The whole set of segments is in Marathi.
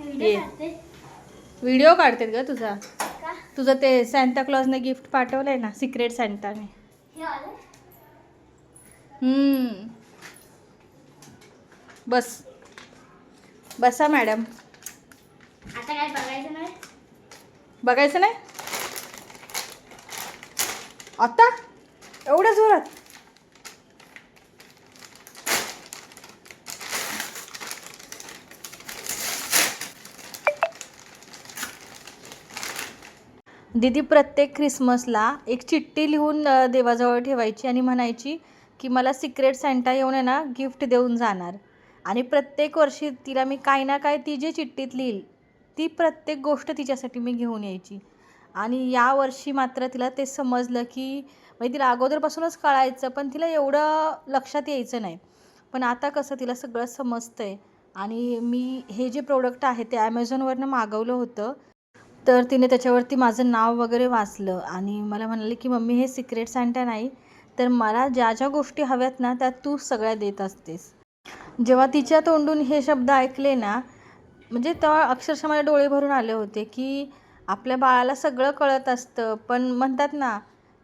ये. व्हिडिओ काढतेत ग तुझा. तुझं ते सॅन्टा क्लॉजने गिफ्ट पाठवलंय ना सिक्रेट सॅन्टाने. बस. बसा मॅडम आता काय बघायचं नाही? बघायचं नाही? आता? एवढ्या जोरात? दीदी प्रत्येक ख्रिसमसला एक चिठ्ठी लिहून देवाजवळ ठेवायची आणि म्हणायची की मला सिक्रेट सँटा येऊन आहे ना गिफ्ट देऊन जाणार. आणि प्रत्येक वर्षी तिला मी काय ना काय ती जी चिठ्ठीत लिहील ती प्रत्येक गोष्ट तिच्यासाठी मी घेऊन यायची. आणि या वर्षी मात्र तिला ते समजलं की म्हणजे तिला अगोदरपासूनच कळायचं पण तिला एवढं लक्षात यायचं नाही. पण आता कसं तिला सगळं समजतं आहे आणि मी हे जे प्रोडक्ट आहे ते ॲमेझॉनवरनं मागवलं होतं तर तिने त्याच्यावरती माझं नाव वगैरे वाचलं आणि मला म्हणाले की मम्मी हे सिक्रेट सँटा नाही तर मला ज्या ज्या गोष्टी हव्यात ना त्या तू सगळ्या देत असतेस. जेव्हा तिच्या तोंडून हे शब्द ऐकले ना म्हणजे तेव्हा अक्षरशः माझे डोळे भरून आले होते की आपल्या बाळाला सगळं कळत असतं. पण म्हणतात ना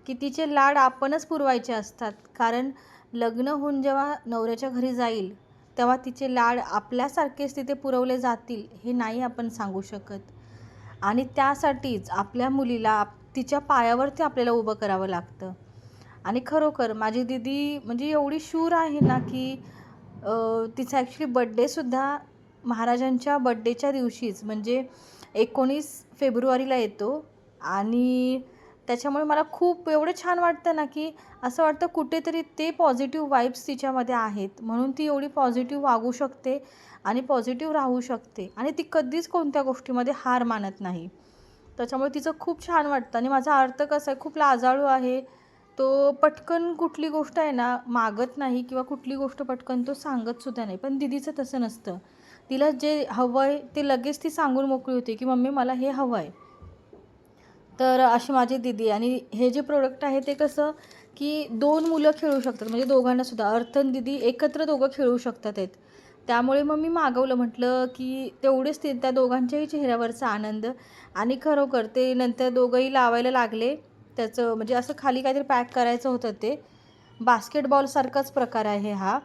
की तिचे लाड आपणच पुरवायचे असतात. कारण लग्न होऊन जेव्हा नवऱ्याच्या घरी जाईल तेव्हा तिचे लाड आपल्यासारखेच तिथे पुरवले जातील हे नाही आपण सांगू शकत. आणि त्यासाठीच आपल्या मुलीला आप- तिच्या पायावरती आपल्याला उभं करावं लागतं. आणि खरोखर माझी दिदी म्हणजे एवढी शूर आहे ना की तिचा ॲक्च्युली बड्डेसुद्धा महाराजांच्या बड्डेच्या दिवशीच म्हणजे एकोणीस फेब्रुवारीला येतो. आणि त्याच्यामुळे मला खूप एवढं छान वाटतं ना की असं वाटतं कुठेतरी ते पॉझिटिव्ह वाईब्स तिच्यामध्ये आहेत. म्हणून ती एवढी पॉझिटिव्ह वागू शकते आणि पॉझिटिव्ह राहू शकते. आणि ती कधीच कोणत्या गोष्टीमध्ये हार मानत नाही. त्याच्यामुळे तिचं खूप छान वाटतं. आणि माझा अर्थ कसा आहे खूप लाजाळू आहे. तो पटकन कुठली गोष्ट आहे ना मागत नाही किंवा कुठली गोष्ट पटकन तो सांगतसुद्धा नाही. पण दिदीचं तसं नसतं. तिला जे हवं आहे ते लगेच ती सांगून मोकळी होते की मम्मी मला हे हवं आहे तर अशी माझी दिदी आणि हे जे प्रोडक्ट आहे ते कसं की दोन मुलं खेळू शकतात. म्हणजे दोघांना सुद्धा. अर्थ दिदी एकत्र दोघं खेळू शकतात आहेत. त्यामुळे मग मी मागवलं. म्हटलं की तेवढेच ते त्या दोघांच्याही चेहऱ्यावरचा आनंद. आणि खरोखर ते नंतर दोघंही लावायला लागले. त्याचं म्हणजे असं खाली काहीतरी पॅक करायचं होतं ते. बास्केटबॉलसारखाच प्रकार आहे हा.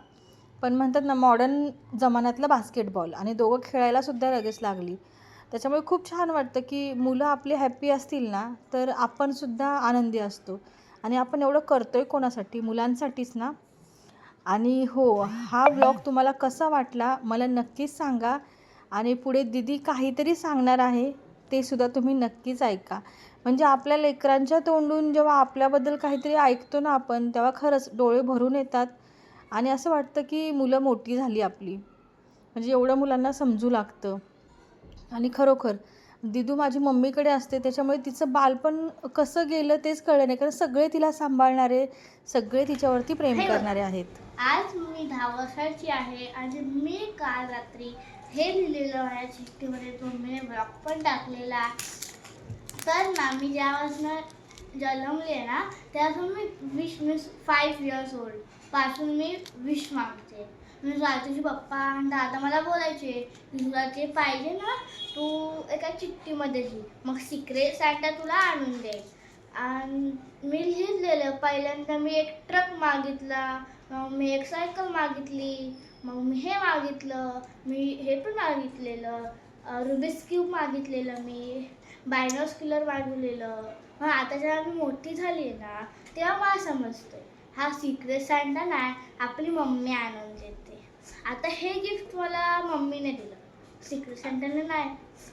पण म्हणतात ना मॉडर्न जमान्यातला बास्केटबॉल. आणि दोघं खेळायलासुद्धा लगेच लागली. त्याच्यामुळे खूप छान वाटतं की मुलं आपली हॅप्पी असतील ना तर आपणसुद्धा आनंदी असतो. आणि आपण एवढं करतो आहे कोणासाठी? मुलांसाठीच ना? आणि हो हा ब्लॉग तुम्हाला कसा वाटला मला नक्कीच सांगा. आणि पुढे दिदी काहीतरी सांगणार आहे ते सुद्धा तुम्ही नक्कीच ऐका. म्हणजे आपल्या लेकरांच्या तोंडून जेव्हा आपल्याबद्दल काहीतरी ऐकतो ना आपण तेव्हा खरंच डोळे भरून येतात. आणि असं वाटतं की मुलं मोठी झाली आपली. म्हणजे एवढं मुलांना समजू लागतं. आणि खरोखर दिदू माझी मम्मीकडे असते त्याच्यामुळे तिचं बालपण कसं गेलं तेच कळलं नाही. कारण सगळे तिला सांभाळणारे सगळे तिच्यावरती प्रेम हे बघ. करणारे आहेत. आज मी दहा वर्षाची आहे आणि मी काल रात्री हे लिहिलेलं माझ्या चिठ्ठीमध्ये तो मी ब्लॉग पण टाकलेला. तर ना मी ज्यापासून जन्मले ना त्यापासून मी विश मी फाईव्ह इयर्स ओल्डपासून मी विश मागते. मी तुझे पप्पा आणि दादा मला बोलायचे तुला जे पाहिजे ना तू एका चिठ्ठीमध्ये लिही. मग सिक्रेट सँटा तुला आणून दे. आणि मी लिहिलेलं पहिल्यांदा मी एक ट्रक मागितला मग मी एक सायकल मागितली मग मी हे मागितलं मी हे पण मागितलेलं रुबिक्स क्यूब मागितलेलं मी बायनोस मागवलेलं. मग आता जेव्हा मी मोठी झाली आहे ना तेव्हा मला समजतं हा सिक्रेट सँटा ना आपली मम्मी आणून देते. आता हे गिफ्ट मला मम्मीने दिलं. सिक्रेट सँटाने नाही.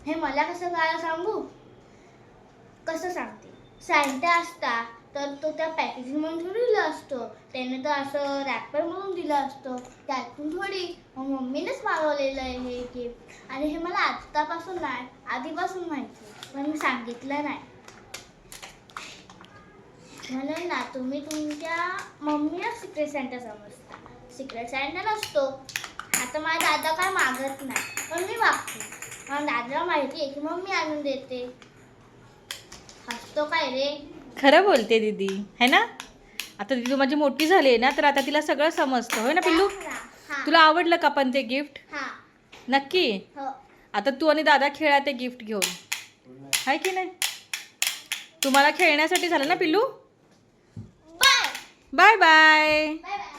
हे मला कसं काय सांगू? कसं सांगते? सँटा असता तर तो त्या पॅकेजिंगमधून म्हणून थोडी दिलं असतो. त्याने तर असं रॅपर म्हणून दिलं असतं. त्यातून थोडी मग मम्मीनेच मागवलेलं आहे हे गिफ्ट आणि हे मला आत्तापासून नाही आधीपासून माहिती पण मी सांगितलं नाही. म्हणून ना तुम्ही तुमच्या मम्मीला सिक्रेट सँटा समजता. सिक्रेट सँटा नसतो. आता माझा दादा काय मागत नाही. पण मी मागते मला दादाला माहिती आहे की मम्मी आणून देते. हसतो काय रे? खरं बोलते दीदी. है ना? आता दीदी माझी मोठी झाली आहे ना तर आता तिला सगळं समजतं. होय ना पिल्लू? हा तुला आवडलं का पण ते गिफ्ट हा. नक्की? हो. आता तू आणि दादा खेळा ते गिफ्ट घेऊन. आहे की नाही? तुम्हाला खेळण्यासाठी झालं ना पिल्लू? Bye-bye. Bye-bye.